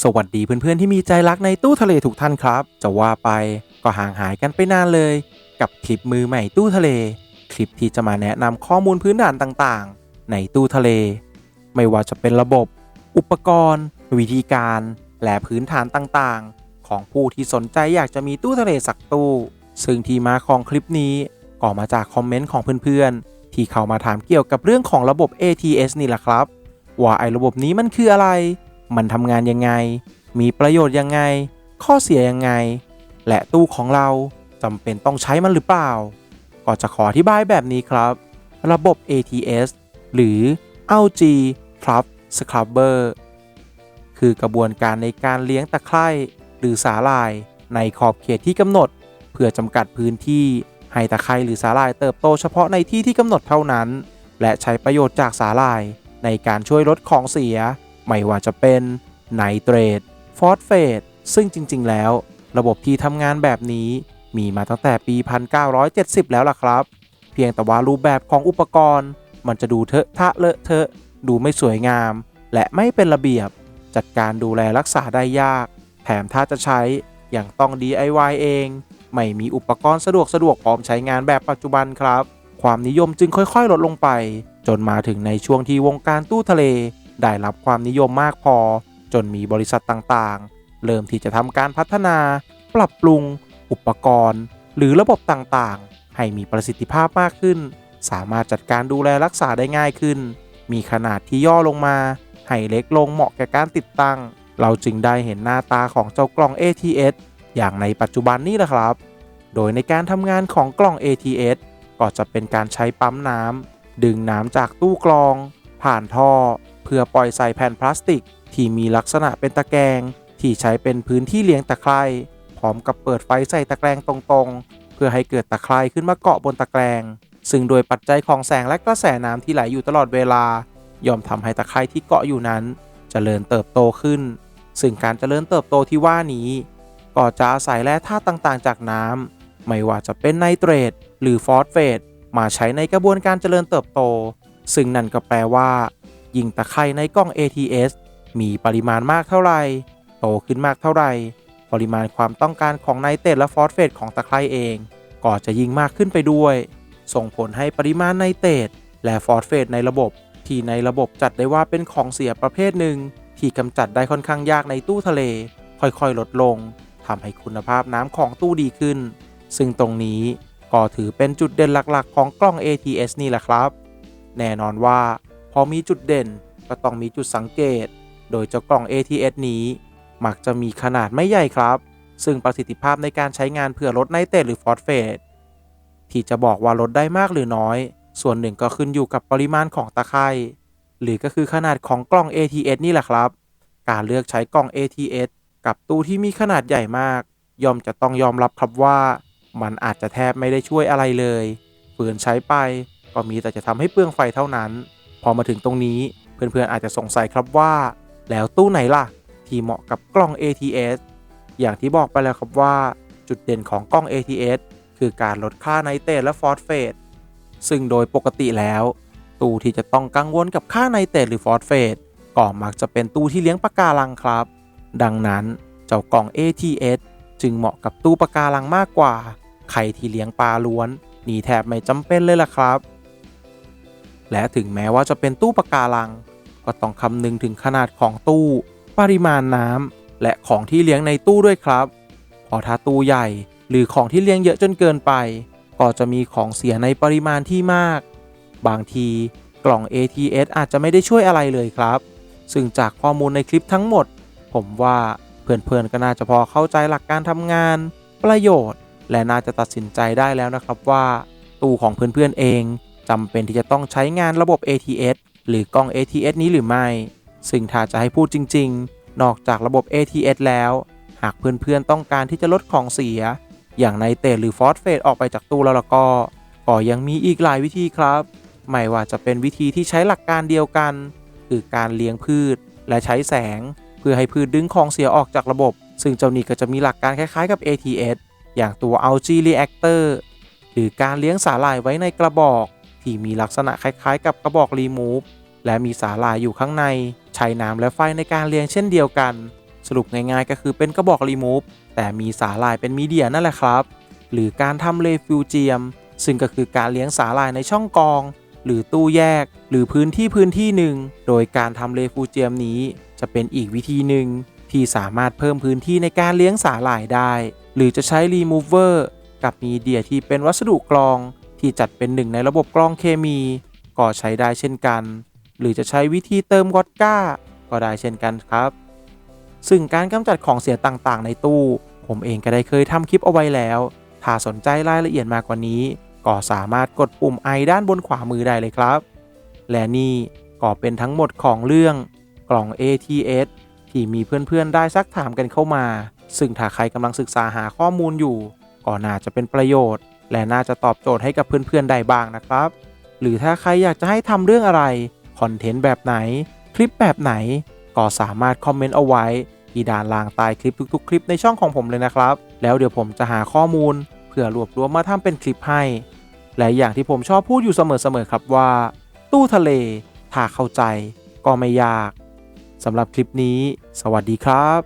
สวัสดีเพื่อนๆที่มีใจรักในตู้ทะเลทุกท่านครับ จะว่าไปก็ห่างหายกันไปนานเลย กับคลิปมือใหม่ตู้ทะเล คลิปที่จะมาแนะนำข้อมูลพื้นฐานต่างๆ ในตู้ทะเล ไม่ว่าจะเป็นระบบ อุปกรณ์ วิธีการ และพื้นฐานต่างๆ ของผู้ที่สนใจอยากจะมีตู้ทะเลสักตู้ ซึ่งที่มาของคลิปนี้ก็มาจากคอมเมนต์ของเพื่อนๆที่เข้ามาถามเกี่ยวกับเรื่องของระบบ ATS นี่แหละครับ ว่าไอ้ระบบนี้มันคืออะไร มันทำงานยังไง มีประโยชน์ยังไง ข้อเสียยังไง และตู้ของเราจำเป็นต้องใช้มันหรือเปล่า ก็จะขออธิบายแบบนี้ครับ ระบบ ATS หรือ Algae Trap Scrubber คือกระบวนการในการเลี้ยงตะไคร่หรือสาหร่ายในขอบเขตที่กำหนด เพื่อจำกัดพื้นที่ให้ตะไคร่หรือสาหร่ายเติบโตเฉพาะในที่ที่กำหนดเท่านั้น และใช้ประโยชน์จากสาหร่ายในการช่วยลดของเสีย ไม่ว่าจะเป็นไนเตรตฟอสเฟตซึ่งจริง ๆ แล้ว ระบบที่ทำงานแบบนี้มีมาตั้งแต่ปี 1970 แล้วล่ะครับ เพียงแต่ว่ารูปแบบของอุปกรณ์ มันจะดูเทอะทะเลอะเทอะ ดูไม่สวยงาม และไม่เป็นระเบียบ จัดการดูแลรักษาได้ยาก แถมถ้าจะใช้อย่างต้อง DIY เอง ไม่มีอุปกรณ์สะดวกสะดวกพร้อมใช้งานแบบปัจจุบันครับ ความนิยมจึงค่อยๆ ลดลงไป จนมาถึงในช่วงที่วงการตู้ทะเล ได้รับความนิยมมากพอ จนมีบริษัทต่างๆ เริ่มที่จะทำการพัฒนา ปรับปรุง อุปกรณ์ หรือระบบต่างๆ ให้มีประสิทธิภาพมากขึ้น สามารถจัดการดูแลรักษาได้ง่ายขึ้น มีขนาดที่ย่อลงมา ให้เล็กลงเหมาะแก่การติดตั้ง เราจึงได้เห็นหน้าตาของเจ้ากล่อง ATS อย่างในปัจจุบันนี้แหละครับ โดยในการทำงานของกล่อง ATS ก็จะเป็นการใช้ปั๊มน้ำดึงน้ำจากตู้กรอง ผ่านท่อ เพื่อปล่อยใส่แผ่นพลาสติก ที่มีลักษณะเป็นตะแกรงที่ใช้เป็นพื้นที่เลี้ยงตะไคร่พร้อมกับเปิดไฟใส่ตะแกรงตรงๆ เพื่อให้เกิดตะไคร่ขึ้นมาเกาะบนตะแกรง ซึ่งโดยปัจจัยของแสงและกระแสน้ำที่ไหลอยู่ตลอดเวลา ย่อมทำให้ตะไคร่ที่เกาะอยู่นั้นจเจริญเติบโตขึ้น ซึ่งการเจริญเติบโตที่ว่านี้ ก็จะอาศัยแร่ธาตุต่างๆ จากน้ำไม่ว่าจะเป็นไนเตรตหรือฟอสเฟตมาใช้ในกระบวนการเจริญเติบโต ซึ่งนั่นก็แปลว่า ยิ่งตะไคร่ในกล้อง ATS มีปริมาณมากเท่าไหร่โตขึ้นมากเท่าไหร่ ปริมาณความต้องการของไนเตรตและฟอสเฟตของตะไคร่เอง ก็จะยิ่งมากขึ้นไปด้วย ส่งผลให้ปริมาณไนเตรตและฟอสเฟตในระบบ ที่ในระบบจัดได้ว่าเป็นของเสียประเภทหนึ่ง ที่กำจัดได้ค่อนข้างยากในตู้ทะเล ค่อยๆ ลดลงทำให้คุณภาพน้ำของตู้ดีขึ้น ซึ่งตรงนี้ก็ถือเป็นจุดเด่นหลักๆ ของกล้อง ATS นี่แหละครับ แน่นอนว่า พอมีจุดเด่นก็ต้องมีจุดสังเกต โดยเจ้ากล่อง ATS นี้ มักจะมีขนาดไม่ใหญ่ครับ ซึ่งประสิทธิภาพในการใช้งานเพื่อลดไนเตรตหรือฟอสเฟตที่จะบอกว่าลดได้มากหรือน้อย ส่วนหนึ่งก็ขึ้นอยู่กับปริมาณของตะไคร่หรือก็คือขนาดของกล้อง ATS นี่แหละครับ การเลือกใช้กล่อง ATS กับตู้ที่มีขนาดใหญ่มาก ย่อมจะต้องยอมรับครับว่า มันอาจจะแทบไม่ได้ช่วยอะไรเลยฝืนใช้ไป ก็มีแต่จะทำให้เปลืองไฟเท่านั้น พอมาถึงตรงนี้เพื่อนๆอาจจะสงสัยครับว่า แล้วตู้ไหนล่ะ ที่เหมาะกับกล้อง ATS อย่างที่บอกไปแล้วครับว่า จุดเด่นของกล้อง ATS คือการลดค่าไนเตรตและฟอสเฟตซึ่งโดยปกติแล้ว ตู้ที่จะต้องกังวลกับค่าไนเตรตหรือฟอสเฟตก็มักจะเป็นตู้ที่เลี้ยงปะการังครับ ดังนั้นเจ้ากล่อง ATS จึงเหมาะกับตู้ปะการังมากกว่า ใครที่เลี้ยงปลาล้วน นี่แทบไม่จำเป็นเลยล่ะครับ และถึงแม้ว่าจะเป็นตู้ปะการัง ก็ต้องคำนึงถึงขนาดของตู้ ปริมาณน้ำและของที่เลี้ยงในตู้ด้วยครับพอถ้าตู้ใหญ่หรือของที่เลี้ยงเยอะจนเกินไป ก็จะมีของเสียในปริมาณที่มาก บางทีกล่อง ATS อาจจะไม่ได้ช่วยอะไรเลยครับ ซึ่งจากข้อมูลในคลิปทั้งหมด ผมว่าเพื่อนๆก็น่าจะพอเข้าใจหลักการทำงาน ประโยชน์ และน่าจะตัดสินใจได้แล้วนะครับว่า ตู้ของเพื่อนๆเอง จำเป็นที่จะต้องใช้งานระบบ ATS หรือกล้อง ATS นี้หรือไม่ ซึ่งถ้าจะให้พูดจริง ๆ นอกจากระบบ ATS แล้ว หากเพื่อนๆต้องการที่จะลดของเสีย อย่างไนเตรตหรือฟอสเฟตออกไปจากตู้แล้วล้วก็ก็ยังมีอีกหลายวิธีครับ ไม่ว่าจะเป็นวิธีที่ใช้หลักการเดียวกัน คือการเลี้ยงพืช และใช้แสง เพื่อให้พืชดึงของเสียออกจากระบบ ซึ่งเจ้านี้ก็จะมีหลักการคล้ายๆกับ ATS อย่างตัว Algae Reactor หรือการเลี้ยงสาหร่ายไว้ในกระบอก ที่มีลักษณะคล้ายๆ กับกระบอกรีมูฟและมีสาหร่ายอยู่ข้างใน ใช้น้ำและไฟในการเลี้ยงเช่นเดียวกัน สรุปง่ายๆ ก็คือเป็นกระบอกรีมูฟแต่มีสาหร่ายเป็นมีเดียนั่นแหละครับ หรือการทำเลฟิวเจียม ซึ่งก็คือการเลี้ยงสาหร่ายในช่องกรอง หรือตู้แยก หรือพื้นที่พื้นที่หนึ่ง โดยการทำเลฟิวเจียมนี้ จะเป็นอีกวิธีหนึ่งที่สามารถเพิ่มพื้นที่ในการเลี้ยงสาหร่ายได้ หรือจะใช้รีมูเวอร์กับมีเดียที่เป็นวัสดุกรอง ที่จัดเป็นหนึ่งในระบบกรองเคมีก็ใช้ได้เช่นกัน หรือจะใช้วิธีเติมวอดก้า ก็ได้เช่นกันครับ ซึ่งการกำจัดของเสียต่างๆ ในตู้ ผมเองก็ได้เคยทำคลิปเอาไว้แล้ว ถ้าสนใจรายละเอียดมากกว่านี้ ก็สามารถกดปุ่มไอด้านบนขวามือได้เลยครับ และนี่ก็เป็นทั้งหมดของเรื่องกล่อง ATS ที่มีเพื่อนๆได้ซักถามกันเข้ามา ซึ่งถ้าใครกำลังศึกษาหาข้อมูลอยู่ ก็น่าจะเป็นประโยชน์ และน่าจะตอบโจทย์ให้กับเพื่อนๆได้บ้างนะครับ หรือถ้าใครอยากจะให้ทำเรื่องอะไรคอนเทนต์แบบไหน คลิปแบบไหน ก็สามารถคอมเมนต์เอาไว้ที่ด้านล่างใต้คลิปทุกๆ คลิปในช่องของผมเลยนะครับ แล้วเดี๋ยวผมจะหาข้อมูล เพื่อรวบรวมมาทำเป็นคลิปให้ และอย่างที่ผมชอบพูดอยู่เสมอๆครับว่า ตู้ทะเล ถ้าเข้าใจก็ไม่ยากสำหรับคลิปนี้ สวัสดีครับ